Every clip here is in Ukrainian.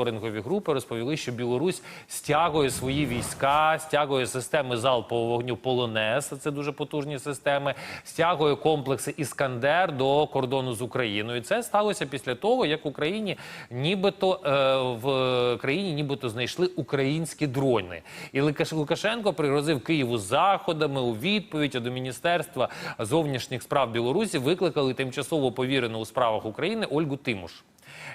Моніторингові групи розповіли, що Білорусь стягує свої війська, стягує системи залпового вогню Полонез, це дуже потужні системи, стягує комплекси Іскандер до кордону з Україною. Це сталося після того, як Україні нібито е, в країні нібито знайшли українські дрони. І Лукаш- Лукашенко пригрозив Києву заходами у відповідь до Міністерства зовнішніх справ Білорусі викликали тимчасово повірену у справах України Ольгу Тимуш.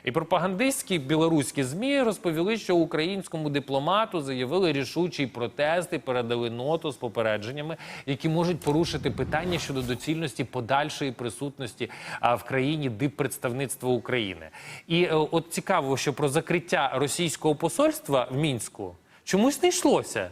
І пропагандистські білоруські змі розповіли, що українському дипломату заявили рішучий протест і передали ноту з попередженнями, які можуть порушити питання щодо доцільності подальшої присутності в країні диппредставництва України. І е, от цікаво, що про закриття російського посольства в мінську чомусь не йшлося.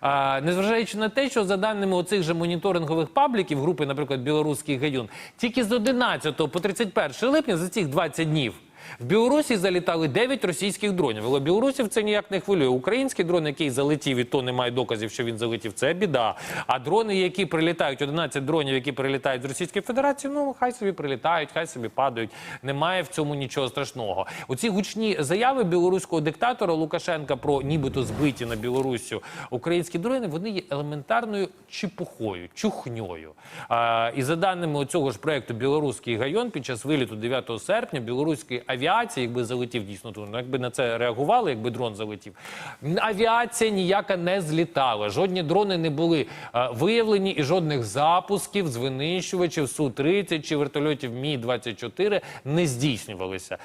А, незважаючи на те, що за даними оцих же моніторингових пабліків, групи, наприклад, Білоруський гаюн, тільки з 11 по 31 липня за цих 20 днів. В Білорусі залітали 9 російських дронів. Але білорусів це ніяк не хвилює. Український дрон, який залетів, і то немає доказів, що він залетів, це біда. А дрони, які прилітають, 11 дронів, які прилітають з Російської Федерації, ну хай собі прилітають, хай собі падають. Немає в цьому нічого страшного. Оці гучні заяви білоруського диктатора Лукашенка про нібито збиті на Білорусю українські дрони, вони є елементарною чепухою, чухньою. А, і за даними цього ж проекту Білоруський гайон під час виліту 9 серпня білоруської авіації, якби залетів дійсно тут, ну, якби на це реагували, якби дрон залетів. Авіація ніяка не злітала. Жодні дрони не були е, виявлені, і жодних запусків з винищувачів Су 30 чи вертольотів Мі 24 не здійснювалися.